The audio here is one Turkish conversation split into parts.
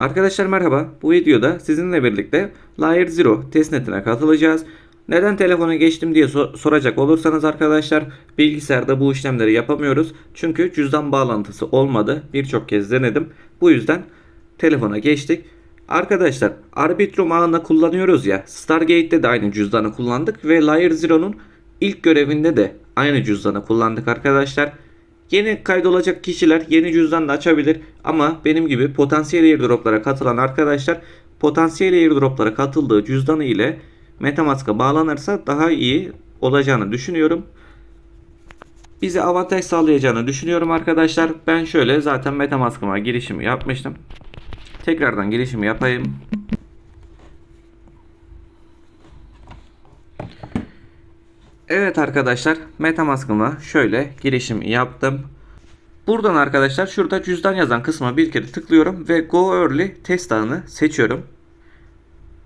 Arkadaşlar merhaba. Bu videoda sizinle birlikte Layer Zero testnetine katılacağız. Neden telefona geçtim diye so- soracak olursanız arkadaşlar bilgisayarda bu işlemleri yapamıyoruz. Çünkü cüzdan bağlantısı olmadı. Birçok kez denedim. Bu yüzden telefona geçtik. Arkadaşlar Arbitrum ağında kullanıyoruz ya. Stargate'de de aynı cüzdanı kullandık ve Layer Zero'nun ilk görevinde de aynı cüzdanı kullandık arkadaşlar. Yeni kaydolacak kişiler yeni cüzdan da açabilir ama benim gibi potansiyel airdroplara katılan arkadaşlar potansiyel airdroplara katıldığı cüzdanı ile Metamask'a bağlanırsa daha iyi olacağını düşünüyorum. Bize avantaj sağlayacağını düşünüyorum arkadaşlar. Ben şöyle zaten Metamask'ıma girişimi yapmıştım. Tekrardan girişimi yapayım. Evet arkadaşlar Metamask'ıma şöyle girişimi yaptım. Buradan arkadaşlar şurada cüzdan yazan kısma bir kere tıklıyorum ve Go Early test ağını seçiyorum.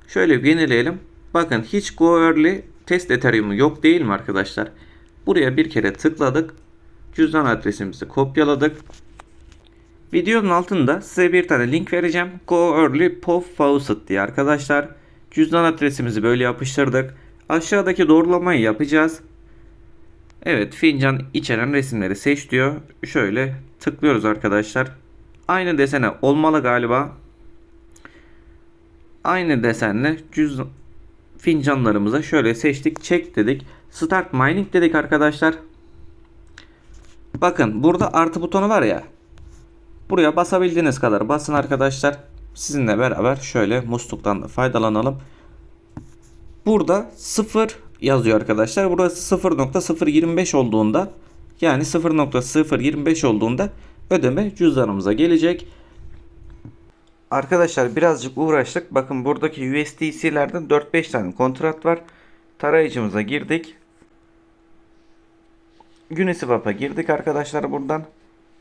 Şöyle bir yenileyelim. Bakın hiç Go Early test Ethereum'u yok değil mi arkadaşlar? Buraya bir kere tıkladık. Cüzdan adresimizi kopyaladık. Videonun altında size bir tane link vereceğim. Go Early POV Faucet diye arkadaşlar. Cüzdan adresimizi böyle yapıştırdık. Aşağıdaki doğrulamayı yapacağız. Evet fincan içeren resimleri seç diyor. Şöyle tıklıyoruz arkadaşlar. Aynı desene olmalı galiba. Aynı desenle cüzdan fincanlarımıza şöyle seçtik. Çek dedik. Start mining dedik arkadaşlar. Bakın burada artı butonu var ya. Buraya basabildiğiniz kadar basın arkadaşlar. Sizinle beraber şöyle musluktan da faydalanalım. Burada 0 yazıyor arkadaşlar. Burası 0.025 olduğunda yani 0.025 olduğunda ödeme cüzdanımıza gelecek. Arkadaşlar birazcık uğraştık. Bakın buradaki USDC'lerden 4-5 tane kontrat var. Tarayıcımıza girdik. Uniswap'a girdik arkadaşlar buradan.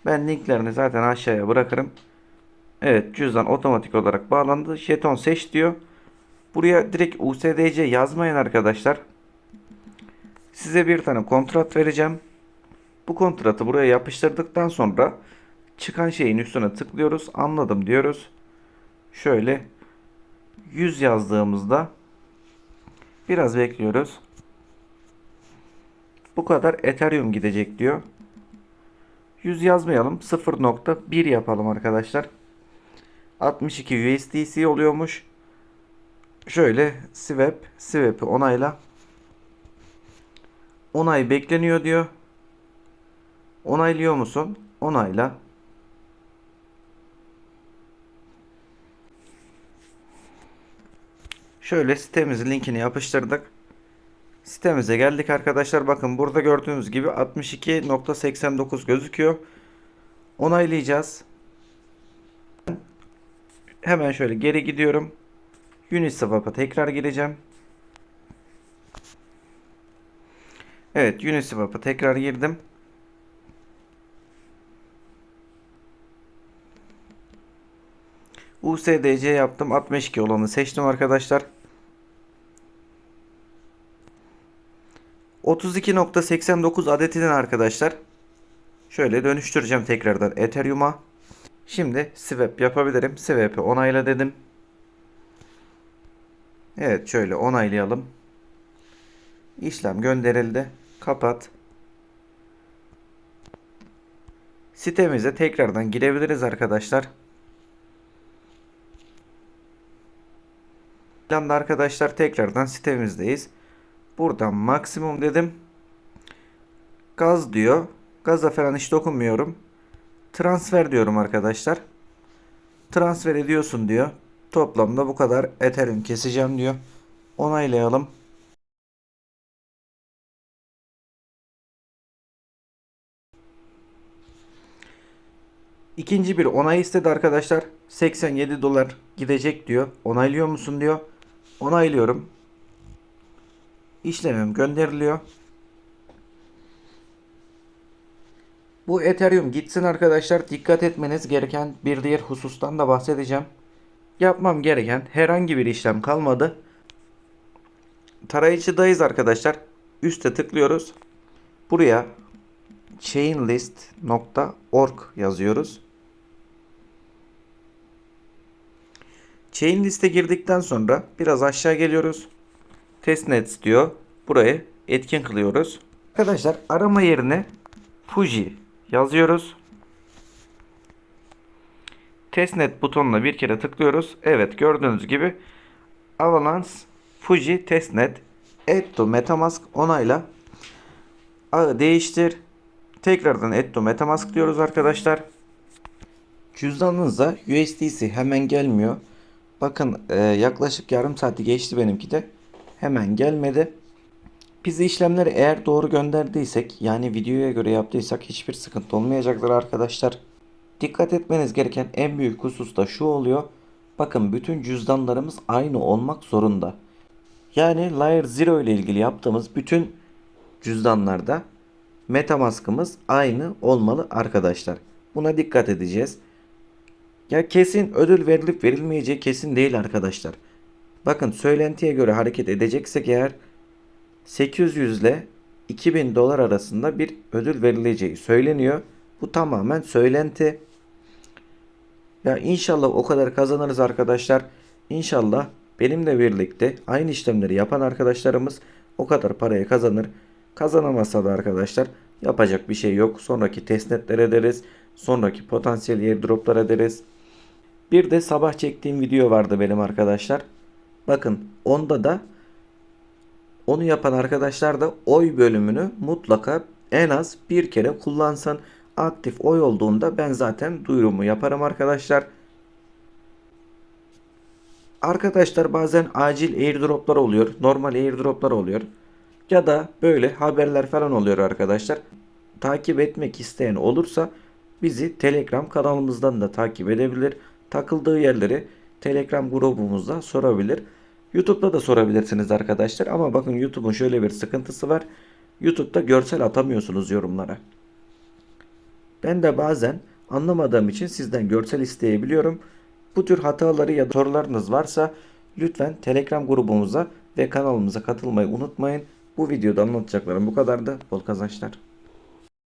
Ben linklerini zaten aşağıya bırakırım. Evet cüzdan otomatik olarak bağlandı. Jeton seç diyor. Buraya direkt USDC yazmayın arkadaşlar. Size bir tane kontrat vereceğim. Bu kontratı buraya yapıştırdıktan sonra çıkan şeyin üstüne tıklıyoruz. Anladım diyoruz. Şöyle 100 yazdığımızda biraz bekliyoruz. Bu kadar Ethereum gidecek diyor. 100 yazmayalım. 0.1 yapalım arkadaşlar. 62 USDC oluyormuş. Şöyle swap, swap'i onayla. Onay bekleniyor diyor. Onaylıyor musun? Onayla. Şöyle sitemizin linkini yapıştırdık. Sitemize geldik arkadaşlar. Bakın burada gördüğünüz gibi 62.89 gözüküyor. Onaylayacağız. Hemen şöyle geri gidiyorum. Uniswap'a tekrar gireceğim. Evet Uniswap'a tekrar girdim. USDC yaptım. 62 olanı seçtim arkadaşlar. 32.89 adetinin arkadaşlar. Şöyle dönüştüreceğim tekrardan Ethereum'a. Şimdi swap yapabilirim. Swap'i onayla dedim. Evet şöyle onaylayalım. İşlem gönderildi. Kapat. Sitemize tekrardan girebiliriz arkadaşlar. Planda arkadaşlar tekrardan sitemizdeyiz. Buradan maksimum dedim. Gaz diyor. Gaza falan hiç dokunmuyorum. Transfer diyorum arkadaşlar. Transfer ediyorsun diyor. Toplamda bu kadar Ethereum keseceğim diyor. Onaylayalım. İkinci bir onay istedi arkadaşlar. 87 dolar gidecek diyor. Onaylıyor musun diyor. Onaylıyorum. İşlemim gönderiliyor. Bu Ethereum gitsin arkadaşlar. Dikkat etmeniz gereken bir diğer husustan da bahsedeceğim. Yapmam gereken herhangi bir işlem kalmadı. Tarayıcıdayız arkadaşlar. Üste tıklıyoruz. Buraya chainlist.org yazıyoruz. Chain liste girdikten sonra biraz aşağı geliyoruz. Testnet diyor. Burayı etkin kılıyoruz. Arkadaşlar arama yerine Fuji yazıyoruz. Testnet butonuna bir kere tıklıyoruz. Evet gördüğünüz gibi Avalanche Fuji Testnet Add Metamask onayla ağı değiştir. Tekrardan Add Metamask diyoruz arkadaşlar. Cüzdanınıza USDC hemen gelmiyor. Bakın e, yaklaşık yarım saati geçti benimki de. Hemen gelmedi. Biz işlemleri eğer doğru gönderdiysek yani videoya göre yaptıysak hiçbir sıkıntı olmayacaktır arkadaşlar. Dikkat etmeniz gereken en büyük husus da şu oluyor. Bakın bütün cüzdanlarımız aynı olmak zorunda. Yani Layer Zero ile ilgili yaptığımız bütün cüzdanlarda Metamask'ımız aynı olmalı arkadaşlar. Buna dikkat edeceğiz. Ya kesin ödül verilip verilmeyeceği kesin değil arkadaşlar. Bakın söylentiye göre hareket edeceksek eğer 800 ile 2000 dolar arasında bir ödül verileceği söyleniyor. Bu tamamen söylenti. Ya inşallah o kadar kazanırız arkadaşlar. İnşallah benimle birlikte aynı işlemleri yapan arkadaşlarımız o kadar parayı kazanır. Kazanamazsa da arkadaşlar yapacak bir şey yok. Sonraki testnetler ederiz. Sonraki potansiyel airdroplar ederiz. Bir de sabah çektiğim video vardı benim arkadaşlar. Bakın onda da onu yapan arkadaşlar da oy bölümünü mutlaka en az bir kere kullansın. Aktif oy olduğunda ben zaten duyurumu yaparım arkadaşlar. Arkadaşlar bazen acil airdroplar oluyor. Normal airdroplar oluyor. Ya da böyle haberler falan oluyor arkadaşlar. Takip etmek isteyen olursa bizi Telegram kanalımızdan da takip edebilir. Takıldığı yerleri Telegram grubumuzda sorabilir. YouTube'da da sorabilirsiniz arkadaşlar. Ama bakın YouTube'un şöyle bir sıkıntısı var. YouTube'da görsel atamıyorsunuz yorumlara. Ben de bazen anlamadığım için sizden görsel isteyebiliyorum. Bu tür hataları ya da sorularınız varsa lütfen Telegram grubumuza ve kanalımıza katılmayı unutmayın. Bu videoda anlatacaklarım bu kadardı. Bol kazançlar.